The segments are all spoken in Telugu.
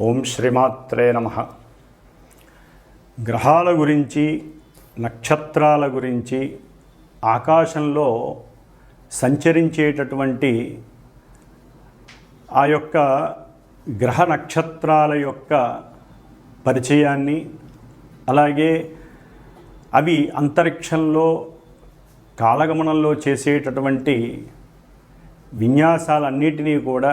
ఓం శ్రీమాత్రే నమ. గ్రహాల గురించి నక్షత్రాల గురించి ఆకాశంలో సంచరించేటటువంటి ఆ యొక్క గ్రహ నక్షత్రాల యొక్క పరిచయాన్ని అలాగే అవి అంతరిక్షంలో కాలగమనంలో చేసేటటువంటి విన్యాసాలన్నిటినీ కూడా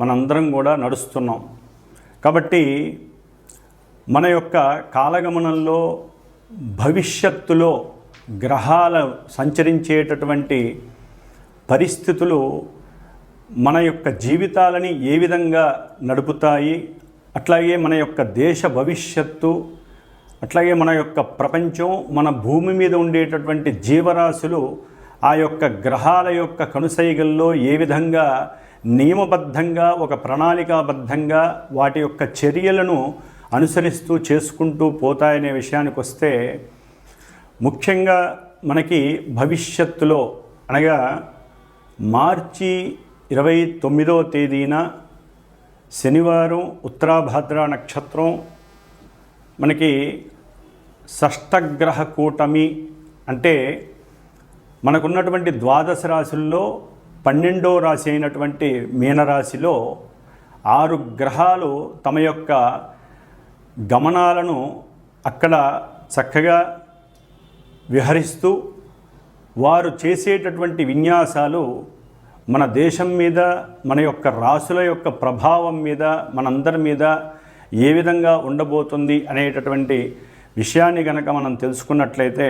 మనందరం కూడా నడుస్తున్నాం. కాబట్టి మన యొక్క కాలగమనంలో భవిష్యత్తులో గ్రహాలు సంచరించేటటువంటి పరిస్థితులు మన యొక్క జీవితాలని ఏ విధంగా నడుపుతాయి అట్లాగే మన యొక్క దేశ భవిష్యత్తు అట్లాగే మన యొక్క ప్రపంచం మన భూమి మీద ఉండేటటువంటి జీవరాశులు ఆ యొక్క గ్రహాల యొక్క కనుసైగల్లో ఏ విధంగా నియమబద్ధంగా ఒక ప్రణాళికాబద్ధంగా వాటి యొక్క చర్యలను అనుసరిస్తూ చేసుకుంటూ పోతాయనే విషయానికి వస్తే ముఖ్యంగా మనకి భవిష్యత్తులో అనగా మార్చి ఇరవై తొమ్మిదవ తేదీన శనివారం ఉత్తరాభాద్ర నక్షత్రం మనకి షష్టగ్రహ కూటమి అంటే మనకున్నటువంటి ద్వాదశ రాశుల్లో పన్నెండో రాశి అయినటువంటి మీనరాశిలో ఆరు గ్రహాలు తమ యొక్క గమనాలను అక్కడ చక్కగా విహరిస్తూ వారు చేసేటటువంటి విన్యాసాలు మన దేశం మీద మన యొక్క రాసుల యొక్క ప్రభావం మీద మనందరి మీద ఏ విధంగా ఉండబోతుంది అనేటటువంటి విషయాన్ని కనుక మనం తెలుసుకున్నట్లయితే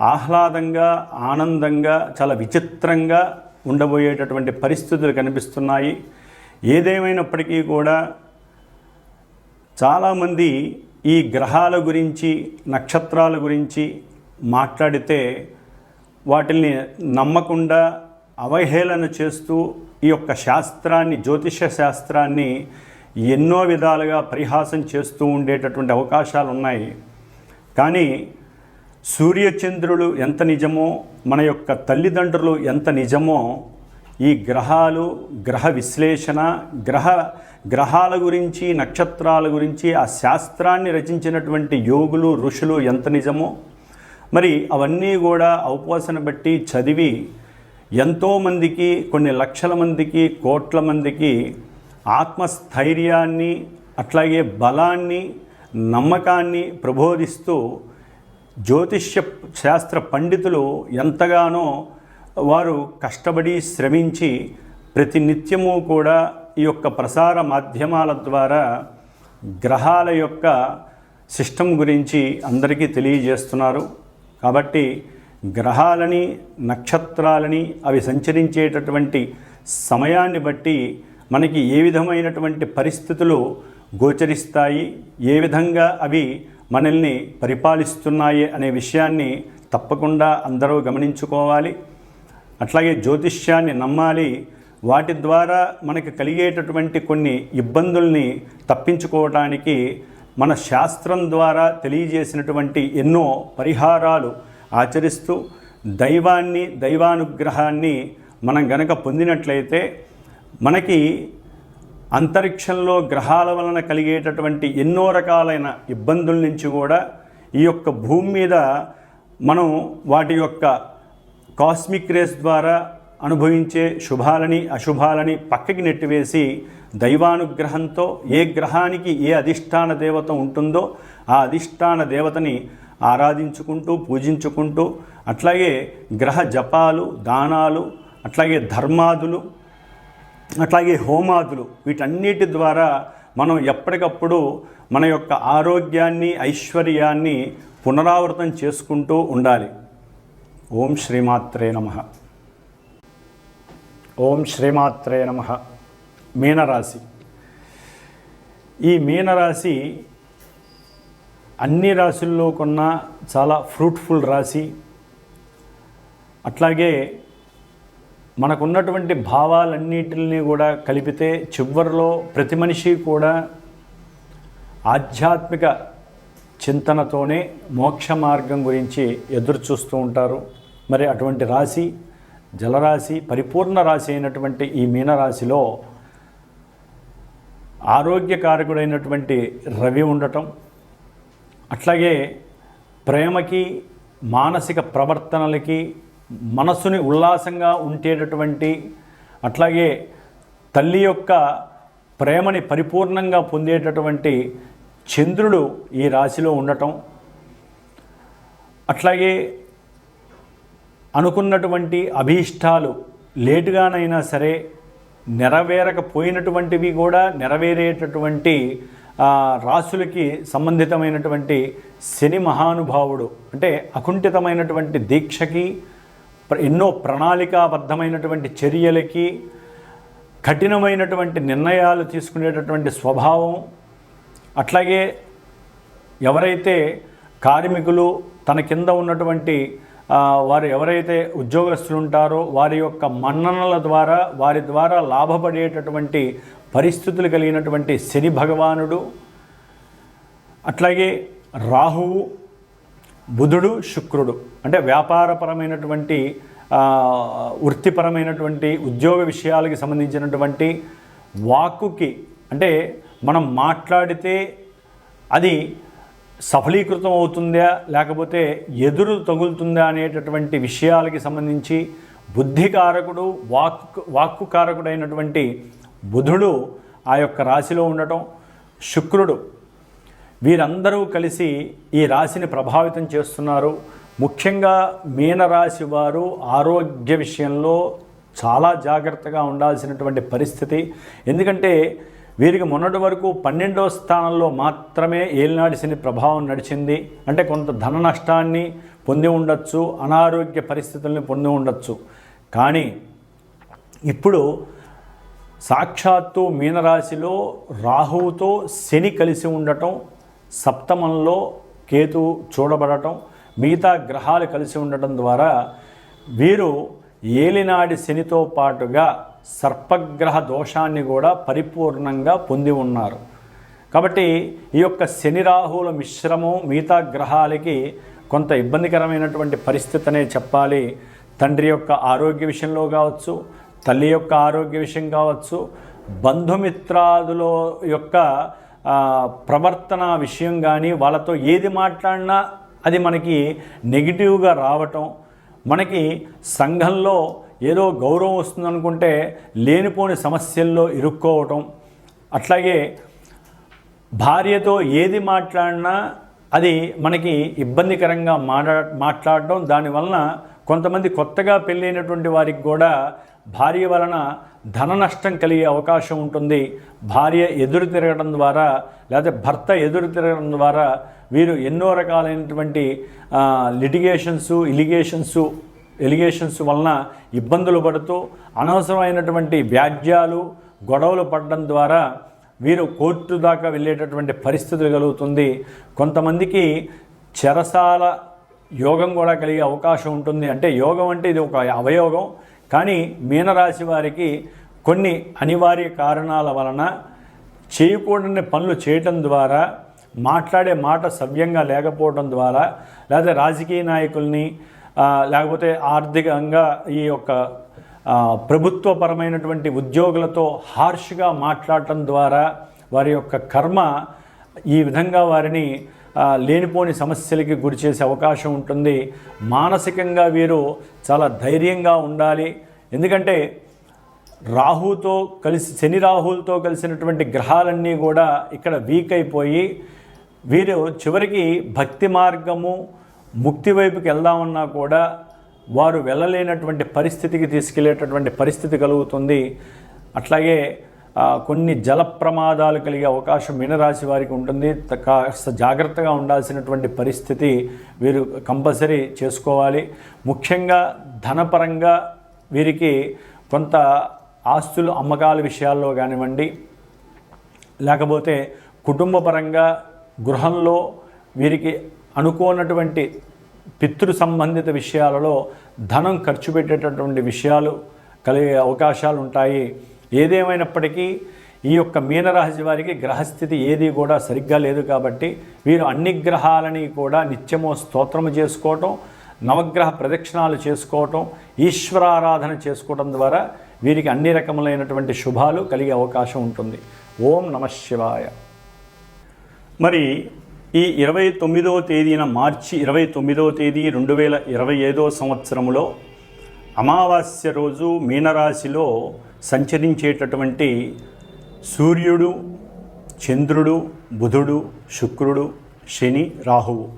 ఆహ్లాదంగా ఆనందంగా చాలా విచిత్రంగా ఉండబోయేటటువంటి పరిస్థితులు కనిపిస్తున్నాయి. ఏదేమైనప్పటికీ కూడా చాలామంది ఈ గ్రహాల గురించి నక్షత్రాల గురించి మాట్లాడితే వాటిని నమ్మకుండా అవహేళన చేస్తూ ఈ యొక్క శాస్త్రాన్ని జ్యోతిష శాస్త్రాన్ని ఎన్నో విధాలుగా పరిహాసం చేస్తూ ఉండేటటువంటి అవకాశాలు ఉన్నాయి కానీ సూర్యచంద్రులు ఎంత నిజమో మన యొక్క తల్లిదండ్రులు ఎంత నిజమో ఈ గ్రహాలు గ్రహ విశ్లేషణ గ్రహ గ్రహాల గురించి నక్షత్రాల గురించి ఆ శాస్త్రాన్ని రచించినటువంటి యోగులు ఋషులు ఎంత నిజమో మరి అవన్నీ కూడా అవపోసన బట్టి చదివి ఎంతోమందికి కొన్ని లక్షల మందికి కోట్ల మందికి ఆత్మస్థైర్యాన్ని అట్లాగే బలాన్ని నమ్మకాన్ని ప్రబోధిస్తూ జ్యోతిష్య శాస్త్ర పండితులు ఎంతగానో వారు కష్టపడి శ్రమించి ప్రతినిత్యము కూడా ఈ యొక్క ప్రసార మాధ్యమాల ద్వారా గ్రహాల యొక్క సిస్టమ్ గురించి అందరికీ తెలియజేస్తున్నారు. కాబట్టి గ్రహాలని నక్షత్రాలని అవి సంచరించేటటువంటి సమయాన్ని బట్టి మనకి ఏ విధమైనటువంటి పరిస్థితులు గోచరిస్తాయి ఏ విధంగా అవి మనల్ని పరిపాలిస్తున్నాయి అనే విషయాన్ని తప్పకుండా అందరూ గమనించుకోవాలి. అట్లాగే జ్యోతిష్యాన్ని నమ్మాలి. వాటి ద్వారా మనకి కలిగేటటువంటి కొన్ని ఇబ్బందుల్ని తప్పించుకోవటానికి మన శాస్త్రం ద్వారా తెలియజేసినటువంటి ఎన్నో పరిహారాలు ఆచరిస్తూ దైవాన్ని దైవానుగ్రహాన్ని మనం గనక పొందినట్లయితే మనకి అంతరిక్షంలో గ్రహాల వలన కలిగేటటువంటి ఎన్నో రకాలైన ఇబ్బందుల నుంచి కూడా ఈ యొక్క భూమి మీద మనం వాటి యొక్క కాస్మిక్ రేస్ ద్వారా అనుభవించే శుభాలని అశుభాలని పక్కకి నెట్టివేసి దైవానుగ్రహంతో ఏ గ్రహానికి ఏ అధిష్టాన దేవత ఉంటుందో ఆ అధిష్టాన దేవతని ఆరాధించుకుంటూ పూజించుకుంటూ అట్లాగే గ్రహ జపాలు దానాలు అట్లాగే ధర్మాదులు అట్లాగే హోమాదులు వీటన్నిటి ద్వారా మనం ఎప్పటికప్పుడు మన యొక్క ఆరోగ్యాన్ని ఐశ్వర్యాన్ని పునరావృతం చేసుకుంటూ ఉండాలి. ఓం శ్రీమాత్రే నమ. ఓం శ్రీమాత్రే నమ. మీనరాశి. ఈ మీనరాశి అన్ని రాశుల్లో కొన్న చాలా ఫ్రూట్ఫుల్ రాశి. అట్లాగే మనకున్నటువంటి భావాలన్నిటిని కూడా కలిపితే చివరిలో ప్రతి మనిషి కూడా ఆధ్యాత్మిక చింతనతోనే మోక్ష మార్గం గురించి ఎదురు చూస్తూ ఉంటారు. మరి అటువంటి రాశి జలరాశి పరిపూర్ణ రాశి అయినటువంటి ఈ మీనరాశిలో ఆరోగ్యకారకుడైనటువంటి రవి ఉండటం అట్లాగే ప్రేమకి మానసిక ప్రవర్తనలకి మనసుని ఉల్లాసంగా ఉండేటటువంటి అట్లాగే తల్లి యొక్క ప్రేమని పరిపూర్ణంగా పొందేటటువంటి చంద్రుడు ఈ రాశిలో ఉండటం. అట్లాగే అనుకున్నటువంటి అభీష్టాలు లేటుగానైనా సరే నెరవేరకపోయినటువంటివి కూడా నెరవేరేటటువంటి రాసులకి రాశులకి సంబంధితమైనటువంటి శని మహానుభావుడు అంటే అకుంఠితమైనటువంటి దీక్షకి ఎన్నో ప్రణాళికాబద్ధమైనటువంటి చర్యలకి కఠినమైనటువంటి నిర్ణయాలు తీసుకునేటటువంటి స్వభావం అట్లాగే ఎవరైతే కార్మికులు తన కింద ఉన్నటువంటి వారు ఎవరైతే ఉద్యోగస్తులు ఉంటారో వారి యొక్క మన్ననల ద్వారా వారి ద్వారా లాభపడేటటువంటి పరిస్థితులు కలిగినటువంటి శని భగవానుడు అట్లాగే రాహువు బుధుడు శుక్రుడు. అంటే వ్యాపారపరమైనటువంటి వృత్తిపరమైనటువంటి ఉద్యోగ విషయాలకి సంబంధించినటువంటి వాక్కుకి అంటే మనం మాట్లాడితే అది సఫలీకృతం అవుతుందా లేకపోతే ఎదురు తగులుతుందా అనేటటువంటి విషయాలకి సంబంధించి బుద్ధికారకుడు వాక్కు వాక్కు కారకుడైనటువంటి బుధుడు ఆ యొక్క రాశిలో ఉండటం శుక్రుడు వీరందరూ కలిసి ఈ రాశిని ప్రభావితం చేస్తున్నారు. ముఖ్యంగా మీనరాశి వారు ఆరోగ్య విషయంలో చాలా జాగ్రత్తగా ఉండాల్సినటువంటి పరిస్థితి. ఎందుకంటే వీరికి మొన్నటి వరకు పన్నెండవ స్థానంలో మాత్రమే ఏలినాటి శని ప్రభావం నడిచింది. అంటే కొంత ధన నష్టాన్ని పొంది ఉండొచ్చు అనారోగ్య పరిస్థితుల్ని పొంది ఉండొచ్చు. కానీ ఇప్పుడు సాక్షాత్తు మీనరాశిలో రాహువుతో శని కలిసి ఉండటం సప్తమంలో కేతు చూడబడటం మిగతా గ్రహాలు కలిసి ఉండటం ద్వారా వీరు ఏలినాడి శనితో పాటుగా సర్పగ్రహ దోషాన్ని కూడా పరిపూర్ణంగా పొంది ఉన్నారు. కాబట్టి ఈ యొక్క శని రాహువుల మిశ్రమం మిగతా గ్రహాలకి కొంత ఇబ్బందికరమైనటువంటి పరిస్థితి అనే చెప్పాలి. తండ్రి యొక్క ఆరోగ్య విషయంలో కావచ్చు తల్లి యొక్క ఆరోగ్య విషయం కావచ్చు బంధుమిత్రాదుల యొక్క ప్రవర్తన విషయం కానీ వాళ్ళతో ఏది మాట్లాడినా అది మనకి నెగిటివ్గా రావటం మనకి సంఘంలో ఏదో గౌరవం వస్తుందనుకుంటే లేనిపోని సమస్యల్లో ఇరుక్కోవటం అట్లాగే భార్యతో ఏది మాట్లాడినా అది మనకి ఇబ్బందికరంగా మాట్లా మాట్లాడడం దానివలన కొంతమంది కొత్తగా పెళ్ళైనటువంటి వారికి కూడా భార్య వలన ధన నష్టం కలిగే అవకాశం ఉంటుంది. భార్య ఎదురు తిరగడం ద్వారా లేదా భర్త ఎదురు తిరగడం ద్వారా వీరు ఎన్నో రకాలైనటువంటి లిటిగేషన్స్ ఇలిగేషన్స్ ఎలిగేషన్స్ వలన ఇబ్బందులు పడుతూ అనవసరమైనటువంటి వ్యాజ్యాలు గొడవలు పడడం ద్వారా వీరు కోర్టు దాకా వెళ్ళేటటువంటి పరిస్థితులు కలుగుతుంది. కొంతమందికి చెరసాల యోగం కూడా కలిగే అవకాశం ఉంటుంది. అంటే యోగం అంటే ఇది ఒక అవయోగం. కానీ మీనరాశి వారికి కొన్ని అనివార్య కారణాల వలన చేయకూడని పనులు చేయటం ద్వారా మాట్లాడే మాట సవ్యంగా లేకపోవడం ద్వారా లేదా రాజకీయ నాయకుల్ని లేకపోతే ఆర్థికంగా ఈ యొక్క ప్రభుత్వపరమైనటువంటి ఉద్యోగులతో హార్ష్గా మాట్లాడటం ద్వారా వారి యొక్క కర్మ ఈ విధంగా వారిని లేనిపోని సమస్యలకి గురి చేసే అవకాశం ఉంటుంది. మానసికంగా వీరు చాలా ధైర్యంగా ఉండాలి. ఎందుకంటే రాహుతో కలిసి శని రాహులతో కలిసినటువంటి గ్రహాలన్నీ కూడా ఇక్కడ వీక్ అయిపోయి వీరు చివరికి భక్తి మార్గము ముక్తి వైపుకి వెళ్దామన్నా కూడా వారు వెళ్ళలేనటువంటి పరిస్థితికి తీసుకెళ్ళేటటువంటి పరిస్థితి కలుగుతుంది. అట్లాగే కొన్ని జల ప్రమాదాలు కలిగే అవకాశం మీనరాశి వారికి ఉంటుంది. కాస్త జాగ్రత్తగా ఉండాల్సినటువంటి పరిస్థితి వీరు కంపల్సరీ చేసుకోవాలి. ముఖ్యంగా ధనపరంగా వీరికి కొంత ఆస్తులు అమ్మకాల విషయాల్లో కానివ్వండి లేకపోతే కుటుంబపరంగా గృహంలో వీరికి అనుకోనటువంటి పితృ సంబంధిత విషయాలలో ధనం ఖర్చు పెట్టేటటువంటి విషయాలు కలిగే అవకాశాలు ఉంటాయి ఏదేమైనప్పటికీ ఈ యొక్క మీనరాశి వారికి గ్రహస్థితి ఏది కూడా సరిగ్గా లేదు కాబట్టి వీరు అన్ని గ్రహాలని కూడా నిత్యము స్తోత్రము చేసుకోవటం నవగ్రహ ప్రదక్షిణాలు చేసుకోవటం ఈశ్వరారాధన చేసుకోవడం ద్వారా వీరికి అన్ని రకములైనటువంటి శుభాలు కలిగే అవకాశం ఉంటుంది. ఓం నమ శివాయ. మరి ఈ ఇరవై తొమ్మిదవ తేదీన మార్చి ఇరవై తొమ్మిదవ తేదీ రెండు వేల ఇరవై ఐదో సంవత్సరంలో అమావాస్య రోజు మీనరాశిలో సంచరించేటటువంటి సూర్యుడు చంద్రుడు బుధుడు శుక్రుడు శని రాహువు.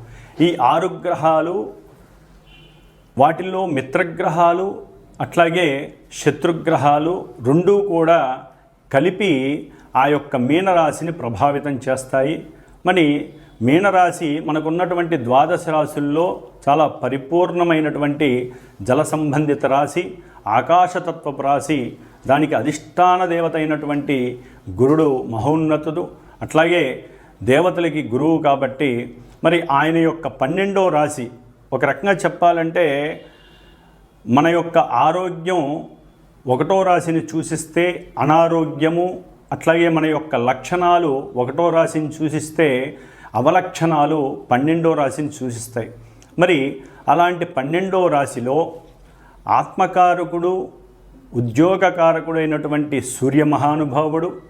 ఈ ఆరు గ్రహాలు వాటిల్లో మిత్రగ్రహాలు అట్లాగే శత్రుగ్రహాలు రెండూ కూడా కలిపి ఆ యొక్క మీనరాశిని ప్రభావితం చేస్తాయి. మరి మీనరాశి మనకున్నటువంటి ద్వాదశ రాశుల్లో చాలా పరిపూర్ణమైనటువంటి జల సంబంధిత రాశి ఆకాశతత్వపు రాశి దానికి అధిష్టాన దేవత అయినటువంటి గురుడు మహోన్నతుడు అట్లాగే దేవతలకి గురువు కాబట్టి మరి ఆయన యొక్క పన్నెండో రాశి. ఒక రకంగా చెప్పాలంటే మన యొక్క ఆరోగ్యం ఒకటో రాశిని సూచిస్తే అనారోగ్యము అట్లాగే మన యొక్క లక్షణాలు ఒకటో రాశిని సూచిస్తే అవలక్షణాలు పన్నెండో రాశిని సూచిస్తాయి మరి అలాంటి పన్నెండో రాశిలో ఆత్మకారకుడు ఉద్యోగకారకుడైనటువంటి సూర్య మహానుభావుడు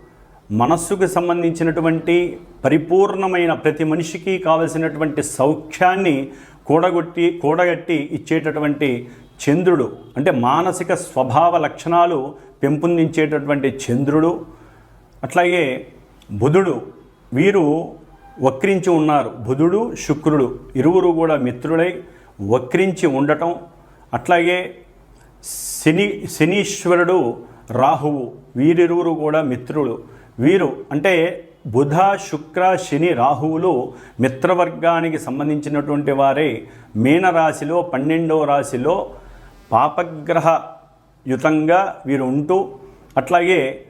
మనస్సుకు సంబంధించినటువంటి పరిపూర్ణమైన ప్రతి మనిషికి కావలసినటువంటి సౌఖ్యాన్ని కూడగొట్టి కూడగట్టి ఇచ్చేటటువంటి చంద్రుడు. అంటే మానసిక స్వభావ లక్షణాలు పెంపొందించేటటువంటి చంద్రుడు. అట్లాగే బుధుడు వీరు వక్రించి ఉన్నారు. బుధుడు శుక్రుడు ఇరువురు కూడా మిత్రులై వక్రించి ఉండటం. అట్లాగే శని శనీశ్వరుడు రాహువు వీరిరువురు కూడా మిత్రులు. వీరు అంటే బుధ శుక్ర శని రాహువులు మిత్రవర్గానికి సంబంధించినటువంటి వారే. మీనరాశిలో పన్నెండవ రాశిలో పాపగ్రహ యుతంగా వీరు ఉంటూ అట్లాగే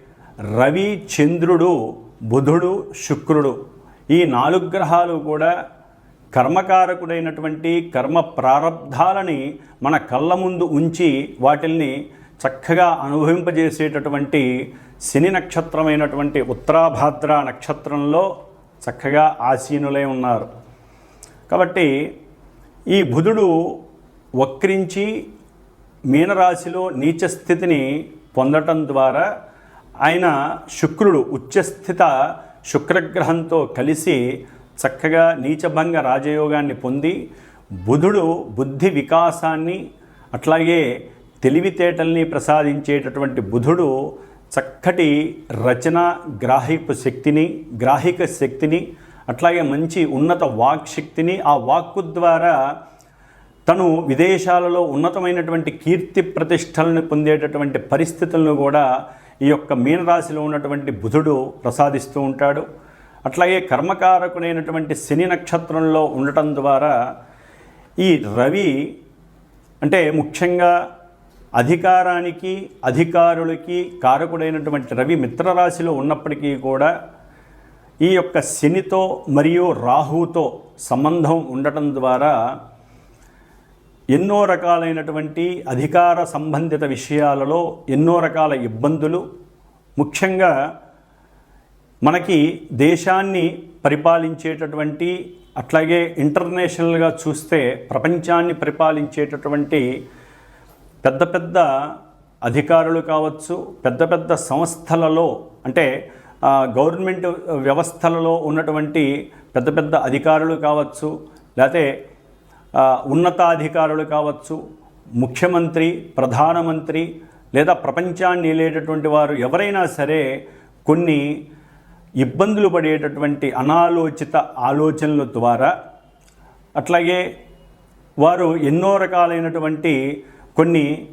రవి చంద్రుడు బుధుడు శుక్రుడు ఈ నాలుగు గ్రహాలు కూడా కర్మకారకుడైనటువంటి కర్మ ప్రారంధాలని మన కళ్ళ ముందు ఉంచి వాటిల్ని చక్కగా అనుభవింపజేసేటటువంటి శని నక్షత్రమైనటువంటి ఉత్తరాభాద్ర నక్షత్రంలో చక్కగా ఆసీనులై ఉన్నారు. కాబట్టి ఈ బుధుడు వక్రించి మీనరాశిలో నీచ స్థితిని పొందటం ద్వారా ఆయన శుక్రుడు ఉచ్చస్థిత శుక్రగ్రహంతో కలిసి చక్కగా నీచభంగ రాజయోగాన్ని పొంది బుధుడు బుద్ధి వికాసాన్ని అట్లాగే తెలివితేటల్ని ప్రసాదించేటటువంటి బుధుడు చక్కటి రచన గ్రాహిక శక్తిని గ్రాహిక శక్తిని అట్లాగే మంచి ఉన్నత వాక్ శక్తిని ఆ వాక్కు ద్వారా తను విదేశాలలో ఉన్నతమైనటువంటి కీర్తి ప్రతిష్టలను పొందేటటువంటి పరిస్థితులను కూడా ఈ యొక్క మీనరాశిలో ఉన్నటువంటి బుధుడు ప్రసాదిస్తూ ఉంటాడు. అట్లాగే కర్మకారకుడైనటువంటి శని నక్షత్రంలో ఉండటం ద్వారా ఈ రవి అంటే ముఖ్యంగా అధికారానికి అధికారులకి కారకుడైనటువంటి రవి మిత్రరాశిలో ఉన్నప్పటికీ కూడా ఈ యొక్క శనితో మరియు రాహుతో సంబంధం ఉండటం ద్వారా ఎన్నో రకాలైనటువంటి అధికార సంబంధిత విషయాలలో ఎన్నో రకాల ఇబ్బందులు ముఖ్యంగా మనకి దేశాన్ని పరిపాలించేటటువంటి అట్లాగే ఇంటర్నేషనల్గా చూస్తే ప్రపంచాన్ని పరిపాలించేటటువంటి పెద్ద పెద్ద అధికారులు కావచ్చు పెద్ద పెద్ద సంస్థలలో అంటే గవర్నమెంట్ వ్యవస్థలలో ఉన్నటువంటి పెద్ద పెద్ద అధికారులు కావచ్చు లేకపోతే ఉన్నతాధికారులు కావచ్చు ముఖ్యమంత్రి ప్రధానమంత్రి లేదా ప్రపంచాన్ని ఏలేటటువంటి వారు ఎవరైనా సరే కొన్ని ఇబ్బందులు పడేటటువంటి అనాలోచిత ఆలోచనల ద్వారా అట్లాగే వారు ఎన్నో రకాలైనటువంటి కొన్ని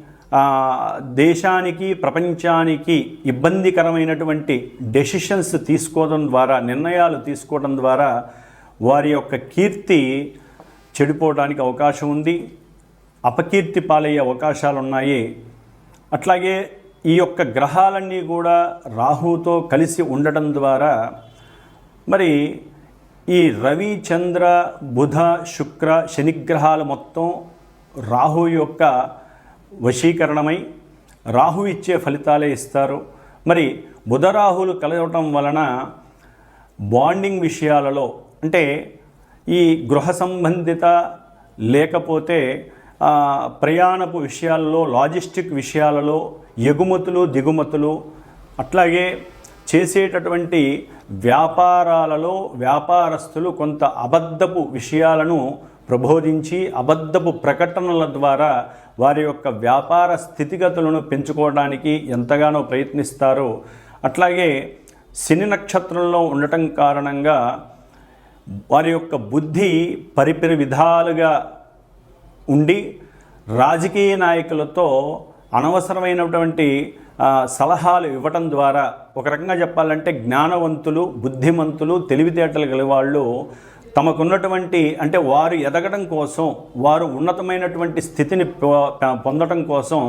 దేశానికి ప్రపంచానికి ఇబ్బందికరమైనటువంటి డెసిషన్స్ తీసుకోవడం ద్వారా నిర్ణయాలు తీసుకోవడం ద్వారా వారి యొక్క కీర్తి చెడిపోవడానికి అవకాశం ఉంది. అపకీర్తి పాలయ్యే అవకాశాలు ఉన్నాయి అట్లాగే ఈ యొక్క గ్రహాలన్నీ కూడా రాహుతో కలిసి ఉండటం ద్వారా మరి ఈ రవి చంద్ర బుధ శుక్ర శనిగ్రహాలు మొత్తం రాహు యొక్క వశీకరణమై రాహు ఇచ్చే ఫలితాలే ఇస్తారు. మరి బుధ రాహులు కలవటం వలన బాండింగ్ విషయాలలో అంటే ఈ గృహ సంబంధిత లేకపోతే ప్రయాణపు విషయాలలో లాజిస్టిక్ విషయాలలో ఎగుమతులు దిగుమతులు అట్లాగే చేసేటటువంటి వ్యాపారాలలో వ్యాపారస్తులు కొంత అబద్ధపు విషయాలను ప్రబోధించి అబద్ధపు ప్రకటనల ద్వారా వారి యొక్క వ్యాపార స్థితిగతులను పెంచుకోవడానికి ఎంతగానో ప్రయత్నిస్తారు. అట్లాగే శని నక్షత్రంలో ఉండటం కారణంగా వారి యొక్క బుద్ధి పరిపరి విధాలుగా ఉండి రాజకీయ నాయకులతో అనవసరమైనటువంటి సలహాలు ఇవ్వటం ద్వారా ఒక రకంగా చెప్పాలంటే జ్ఞానవంతులు బుద్ధిమంతులు తెలివితేటలు గల వాళ్ళు తమకున్నటువంటి అంటే వారు ఎదగడం కోసం వారు ఉన్నతమైనటువంటి స్థితిని పొ- పొందడం కోసం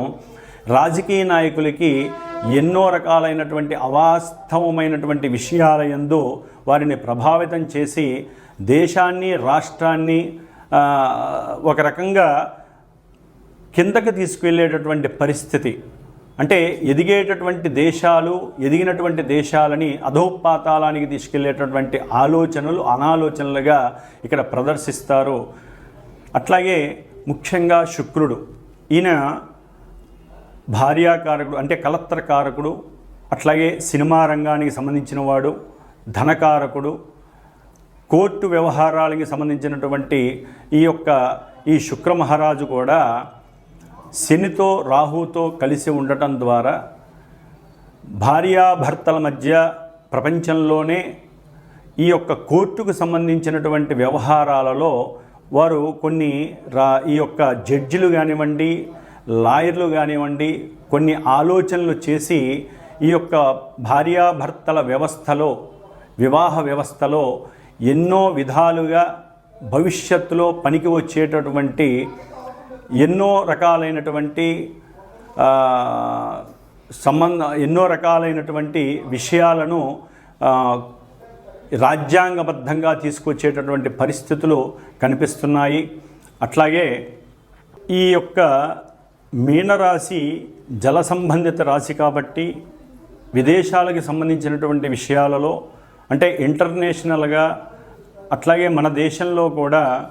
రాజకీయ నాయకులకి ఎన్నో రకాలైనటువంటి అవాస్తవమైనటువంటి విషయాల యందు వారిని ప్రభావితం చేసి దేశాన్ని రాష్ట్రాన్ని ఒక రకంగా కిందకి తీసుకువెళ్ళేటటువంటి పరిస్థితి. అంటే ఎదిగేటటువంటి దేశాలు ఎదిగినటువంటి దేశాలని అధోపాతాళానికి తీసుకెళ్ళేటటువంటి ఆలోచనలు అనాలోచనలుగా ఇక్కడ ప్రదర్శిస్తారు. అట్లాగే ముఖ్యంగా శుక్రుడు. ఈయన భార్యాకారకుడు అంటే కలత్రకారకుడు అట్లాగే సినిమా రంగానికి సంబంధించిన వాడు ధనకారకుడు కోర్టు వ్యవహారాలకి సంబంధించినటువంటి ఈ యొక్క ఈ శుక్ర మహారాజు కూడా శనితో రాహుతో కలిసి ఉండటం ద్వారా భార్యాభర్తల మధ్య ప్రపంచంలోనే ఈ యొక్క కోర్టుకు సంబంధించినటువంటి వ్యవహారాలలో వారు కొన్ని రా ఈ యొక్క జడ్జిలు కానివ్వండి లాయర్లు కానివ్వండి కొన్ని ఆలోచనలు చేసి ఈ యొక్క భార్యాభర్తల వ్యవస్థలో వివాహ వ్యవస్థలో ఎన్నో విధాలుగా భవిష్యత్తులో పనికి వచ్చేటటువంటి ఎన్నో రకాలైనటువంటి సంబంధ ఎన్నో రకాలైనటువంటి విషయాలను రాజ్యాంగబద్ధంగా తీసుకొచ్చేటటువంటి పరిస్థితులు కనిపిస్తున్నాయి. అట్లాగే ఈ యొక్క మీనరాశి జల సంబంధిత రాశి కాబట్టి విదేశాలకు సంబంధించినటువంటి విషయాలలో అంటే ఇంటర్నేషనల్గా అట్లాగే మన దేశంలో కూడా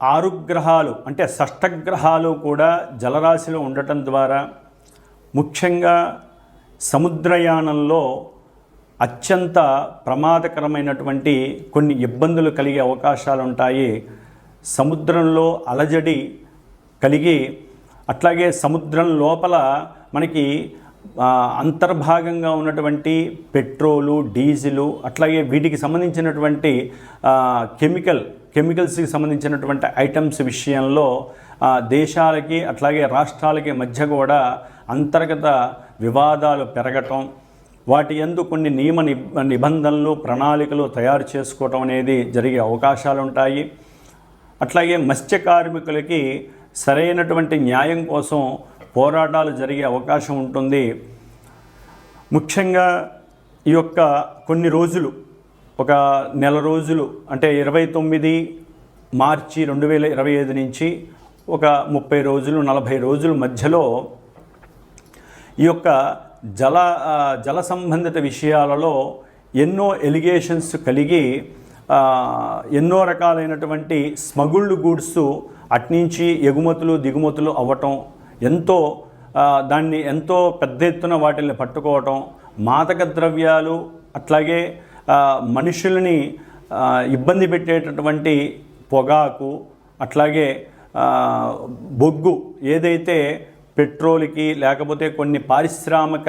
ఆరు గ్రహాలు అంటే షష్టగ్రహాలు కూడా జలరాశిలో ఉండటం ద్వారా ముఖ్యంగా సముద్రయానంలో అత్యంత ప్రమాదకరమైనటువంటి కొన్ని ఇబ్బందులు కలిగే అవకాశాలు ఉంటాయి సముద్రంలో అలజడి కలిగి అట్లాగే సముద్రం లోపల మనకి అంతర్భాగంగా ఉన్నటువంటి పెట్రోలు డీజిలు అట్లాగే వీటికి సంబంధించినటువంటి కెమికల్ కెమికల్స్కి సంబంధించినటువంటి ఐటమ్స్ విషయంలో దేశాలకి అట్లాగే రాష్ట్రాలకి మధ్య కూడా అంతర్గత వివాదాలు పెరగటం వాటి యందు కొన్ని నియమ నిబంధనలు ప్రణాళికలు తయారు చేసుకోవటం అనేది జరిగే అవకాశాలు ఉంటాయి. అట్లాగే మత్స్య కార్మికులకి సరైనటువంటి న్యాయం కోసం పోరాటాలు జరిగే అవకాశం ఉంటుంది. ముఖ్యంగా ఈ యొక్క కొన్ని రోజులు ఒక నెల రోజులు అంటే ఇరవై తొమ్మిది మార్చి రెండు వేల ఇరవై ఐదు నుంచి ఒక ముప్పై రోజులు నలభై రోజుల మధ్యలో ఈ యొక్క జల జల సంబంధిత విషయాలలో ఎన్నో ఎలిగేషన్స్ కలిగి ఎన్నో రకాలైనటువంటి స్మగుళ్ళు గూడ్స్ అట్నుంచి ఎగుమతులు దిగుమతులు అవ్వటం ఎంతో దాన్ని ఎంతో పెద్ద ఎత్తున వాటిని పట్టుకోవటం మాదక ద్రవ్యాలు అట్లాగే మనుషులని ఇబ్బంది పెట్టేటటువంటి పొగాకు అట్లాగే బొగ్గు ఏదైతే పెట్రోల్కి లేకపోతే కొన్ని పారిశ్రామిక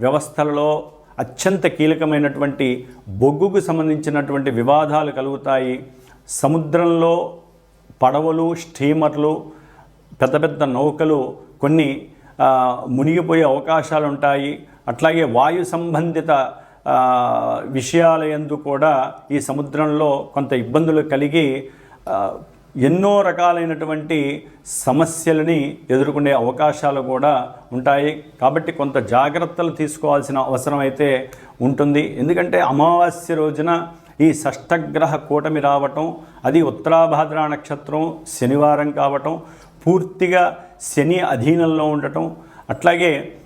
వ్యవస్థలలో అత్యంత కీలకమైనటువంటి బొగ్గుకు సంబంధించినటువంటి వివాదాలు కలుగుతాయి. సముద్రంలో పడవలు స్టీమర్లు పెద్ద పెద్ద నౌకలు కొన్ని మునిగిపోయే అవకాశాలు ఉంటాయి అట్లాగే వాయు సంబంధిత విషయాలయందు కూడా ఈ సముద్రంలో కొంత ఇబ్బందులు కలిగి ఎన్నో రకాలైనటువంటి సమస్యలని ఎదుర్కొనే అవకాశాలు కూడా ఉంటాయి. కాబట్టి కొంత జాగ్రత్తలు తీసుకోవాల్సిన అవసరం అయితే ఉంటుంది. ఎందుకంటే అమావాస్య రోజున ఈ షష్టగ్రహ కూటమి రావటం అది ఉత్తరాభాద్ర నక్షత్రం శనివారం కావటం పూర్తిగా శని అధీనంలో ఉండటం అట్లాగే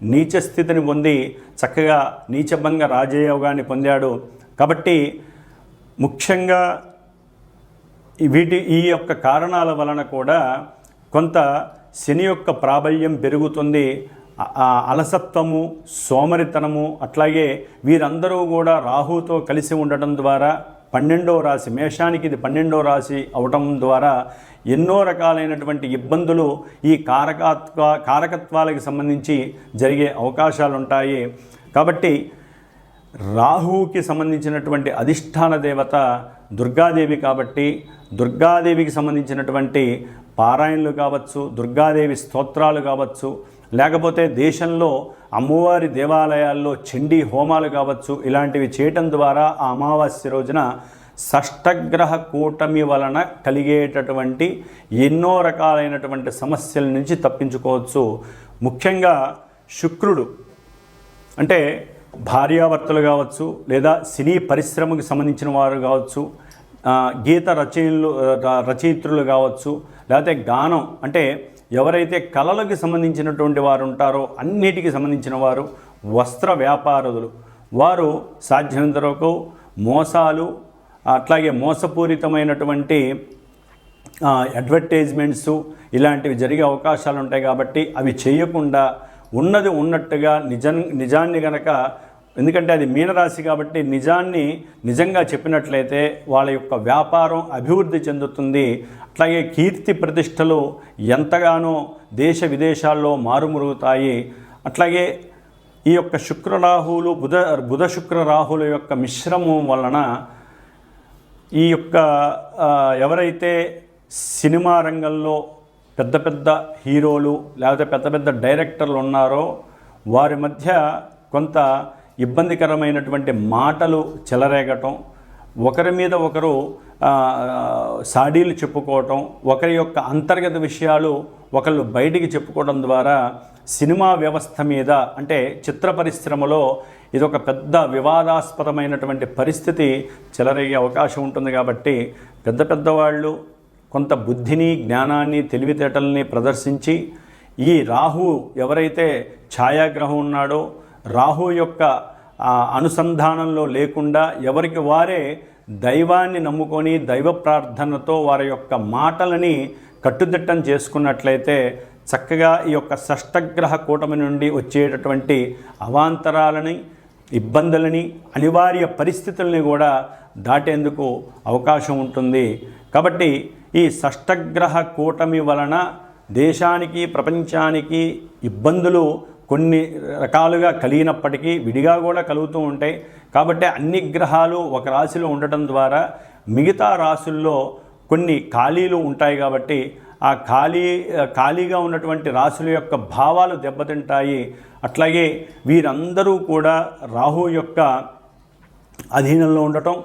నీచ స్థితిని పొంది చక్కగా నీచభంగ రాజయోగాన్ని పొందాడు. కాబట్టి ముఖ్యంగా వీటి ఈ యొక్క కారణాల వలన కూడా కొంత శని యొక్క ప్రాబల్యం పెరుగుతుంది. ఆ అలసత్వము సోమరితనము అట్లాగే వీరందరూ కూడా రాహుతో కలిసి ఉండటం ద్వారా పన్నెండవ రాశి మేషానికి ఇది పన్నెండవ రాశి అవటం ద్వారా ఎన్నో రకాలైనటువంటి ఇబ్బందులు ఈ కారకత్వ కారకత్వాలకు సంబంధించి జరిగే అవకాశాలు ఉంటాయి కాబట్టి రాహువుకి సంబంధించినటువంటి అధిష్టాన దేవత దుర్గాదేవి కాబట్టి దుర్గాదేవికి సంబంధించినటువంటి పారాయణలు కావచ్చు దుర్గాదేవి స్తోత్రాలు కావచ్చు లేకపోతే దేశంలో అమ్మవారి దేవాలయాల్లో చండీ హోమాలు కావచ్చు ఇలాంటివి చేయటం ద్వారా ఆ అమావాస్య రోజున షష్టగ్రహ కూటమి వలన కలిగేటటువంటి ఎన్నో రకాలైనటువంటి సమస్యల నుంచి తప్పించుకోవచ్చు. ముఖ్యంగా శుక్రుడు అంటే భార్యాభర్తలు కావచ్చు లేదా సినీ పరిశ్రమకు సంబంధించిన వారు కావచ్చు గీత రచయిలు రచయిత్రులు కావచ్చు లేకపోతే గానం అంటే ఎవరైతే కళలకు సంబంధించినటువంటి వారు ఉంటారో అన్నిటికీ సంబంధించిన వారు వస్త్ర వ్యాపారులు. వారు సాధ్యమైనంత వరకు మోసాలు అట్లాగే మోసపూరితమైనటువంటి అడ్వర్టైజ్మెంట్స్ ఇలాంటివి జరిగే అవకాశాలు ఉంటాయి కాబట్టి అవి చేయకుండా ఉన్నది ఉన్నట్టుగా నిజం నిజాన్ని గనక ఎందుకంటే అది మీనరాశి కాబట్టి నిజాన్ని నిజంగా చెప్పినట్లయితే వాళ్ళ యొక్క వ్యాపారం అభివృద్ధి చెందుతుంది. అట్లాగే కీర్తి ప్రతిష్టలు ఎంతగానో దేశ విదేశాల్లో మారుమురుగుతాయి. అట్లాగే ఈ యొక్క శుక్రరాహువులు బుధ బుధ శుక్ర రాహుల యొక్క మిశ్రమం వలన ఈ యొక్క ఎవరైతే సినిమా రంగంలో పెద్ద పెద్ద హీరోలు లేకపోతే పెద్ద పెద్ద డైరెక్టర్లు ఉన్నారో వారి మధ్య కొంత ఇబ్బందికరమైనటువంటి మాటలు చెలరేగటం ఒకరి మీద ఒకరు సాడీలు చెప్పుకోవటం ఒకరి యొక్క అంతర్గత విషయాలు ఒకళ్ళు బయటికి చెప్పుకోవడం ద్వారా సినిమా వ్యవస్థ మీద అంటే చిత్ర పరిశ్రమలో ఇది ఒక పెద్ద వివాదాస్పదమైనటువంటి పరిస్థితి చెలరయ్యే అవకాశం ఉంటుంది కాబట్టి పెద్ద పెద్దవాళ్ళు కొంత బుద్ధిని జ్ఞానాన్ని తెలివితేటల్ని ప్రదర్శించి ఈ రాహు ఎవరైతే ఛాయాగ్రహం ఉన్నాడో రాహు యొక్క అనుసంధానంలో లేకుండా ఎవరికి వారే దైవాన్ని నమ్ముకొని దైవ ప్రార్థనతో వారి యొక్క మాటలని కట్టుదిట్టం చేసుకున్నట్లయితే చక్కగా ఈ యొక్క షష్టగ్రహ కూటమి నుండి వచ్చేటటువంటి అవాంతరాలని ఇబ్బందులని అనివార్య పరిస్థితుల్ని కూడా దాటేందుకు అవకాశం ఉంటుంది. కాబట్టి ఈ షష్టగ్రహ కూటమి వలన దేశానికి ప్రపంచానికి ఇబ్బందులు కొన్ని రకాలుగా కలిగినప్పటికీ విడిగా కూడా కలుగుతూ ఉంటాయి. కాబట్టి అన్ని గ్రహాలు ఒక రాశిలో ఉండటం ద్వారా మిగతా రాశుల్లో కొన్ని ఖాళీలు ఉంటాయి కాబట్టి ఆ ఖాళీ ఖాళీగా ఉన్నటువంటి రాశుల యొక్క భావాలు దెబ్బతింటాయి. అట్లాగే వీరందరూ కూడా రాహు యొక్క అధీనంలో ఉండటం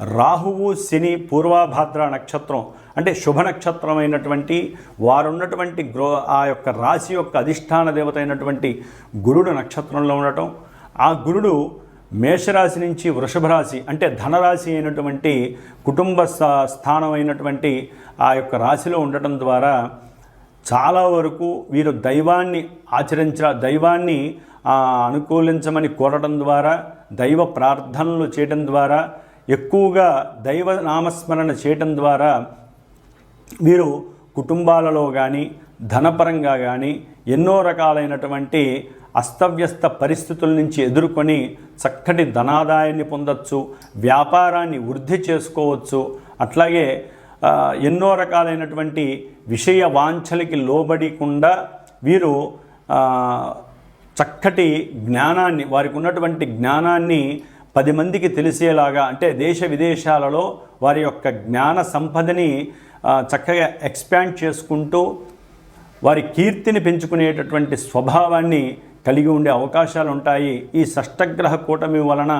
రాహువు శని పూర్వాభాద్ర నక్షత్రం అంటే శుభ నక్షత్రం అయినటువంటి వారున్నటువంటి గ్రో ఆ యొక్క రాశి యొక్క అధిష్టాన దేవత అయినటువంటి గురుడు నక్షత్రంలో ఉండటం. ఆ గురుడు మేషరాశి నుంచి వృషభ రాశి అంటే ధనరాశి అయినటువంటి కుటుంబ స్థానం అయినటువంటి ఆ యొక్క రాశిలో ఉండటం ద్వారా చాలా వరకు వీరు దైవాన్ని ఆచరించ దైవాన్ని అనుకూలించమని కోరడం ద్వారా దైవ ప్రార్థనలు చేయడం ద్వారా ఎక్కువగా దైవ నామస్మరణ చేయడం ద్వారా వీరు కుటుంబాలలో కానీ ధనపరంగా కానీ ఎన్నో రకాలైనటువంటి అస్తవ్యస్త పరిస్థితుల నుంచి ఎదుర్కొని చక్కటి ధనాదాయాన్ని పొందొచ్చు వ్యాపారాన్ని వృద్ధి చేసుకోవచ్చు. అట్లాగే ఎన్నో రకాలైనటువంటి విషయ వాంఛలకి లోబడికుండా వీరు చక్కటి జ్ఞానాన్ని వారికి ఉన్నటువంటి జ్ఞానాన్ని పది మందికి తెలిసేలాగా అంటే దేశ విదేశాలలో వారి యొక్క జ్ఞాన సంపదని చక్కగా ఎక్స్పాండ్ చేసుకుంటూ వారి కీర్తిని పెంచుకునేటటువంటి స్వభావాన్ని కలిగి ఉండే అవకాశాలు ఉంటాయి ఈ షష్టగ్రహ కూటమి వలన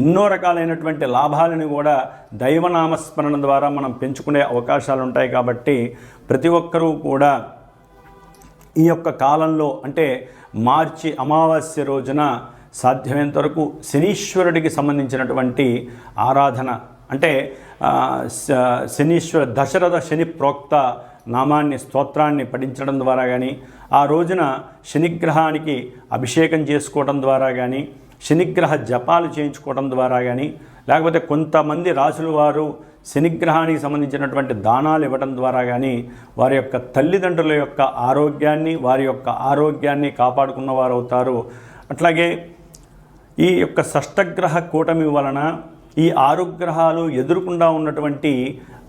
ఎన్నో రకాలైనటువంటి లాభాలను కూడా దైవనామస్మరణ ద్వారా మనం పెంచుకునే అవకాశాలు ఉంటాయి కాబట్టి ప్రతి ఒక్కరూ కూడా ఈ యొక్క కాలంలో అంటే మార్చి అమావాస్య రోజున సాధ్యమైనంత వరకు శనీశ్వరుడికి సంబంధించినటువంటి ఆరాధన అంటే శ- శనీశ్వర దశరథ శని ప్రోక్త నామాన్ని స్తోత్రాన్ని పఠించడం ద్వారా కానీ ఆ రోజున శనిగ్రహానికి అభిషేకం చేసుకోవడం ద్వారా కానీ శనిగ్రహ జపాలు చేయించుకోవడం ద్వారా కానీ లేకపోతే కొంతమంది రాసుల వారు శనిగ్రహానికి సంబంధించినటువంటి దానాలు ఇవ్వడం ద్వారా కానీ వారి యొక్క తల్లిదండ్రుల యొక్క ఆరోగ్యాన్ని వారి యొక్క ఆరోగ్యాన్ని కాపాడుకున్నవారు అవుతారు అట్లాగే ఈ యొక్క షష్టగ్రహ కూటమి వలన ఈ ఆరు గ్రహాలు ఎదురుకుండా ఉన్నటువంటి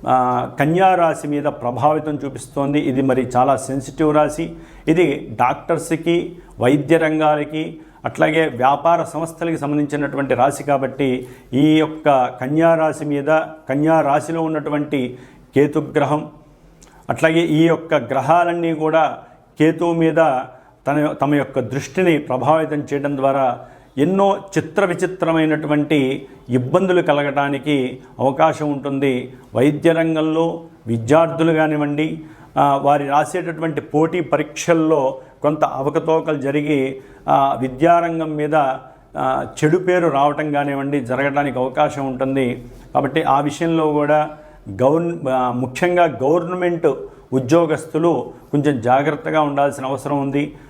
కన్యారాశి కన్యా రాశి మీద ప్రభావితం చూపిస్తోంది. ఇది మరి చాలా సెన్సిటివ్ రాశి. ఇది డాక్టర్స్కి వైద్య రంగాలకి అట్లాగే వ్యాపార సంస్థలకి సంబంధించినటువంటి రాశి కాబట్టి ఈ యొక్క కన్యా రాశి మీద కన్యా రాశిలో ఉన్నటువంటి కేతుగ్రహం అట్లాగే ఈ యొక్క గ్రహాలన్నీ కూడా కేతువు మీద తన తమ యొక్క దృష్టిని ప్రభావితం చేయడం ద్వారా ఎన్నో చిత్ర విచిత్రమైనటువంటి ఇబ్బందులు కలగటానికి అవకాశం ఉంటుంది. వైద్య రంగంలో విద్యార్థులు కానివ్వండి వారి రాసేటటువంటి పోటీ పరీక్షల్లో కొంత అవకతవకలు జరిగి విద్యారంగం మీద చెడు పేరు రావటం కానివ్వండి జరగడానికి అవకాశం ఉంటుంది. కాబట్టి ఆ విషయంలో కూడా గవర్న ముఖ్యంగా గవర్నమెంట్ ఉద్యోగస్తులు కొంచెం జాగ్రత్తగా ఉండాల్సిన అవసరం ఉంది.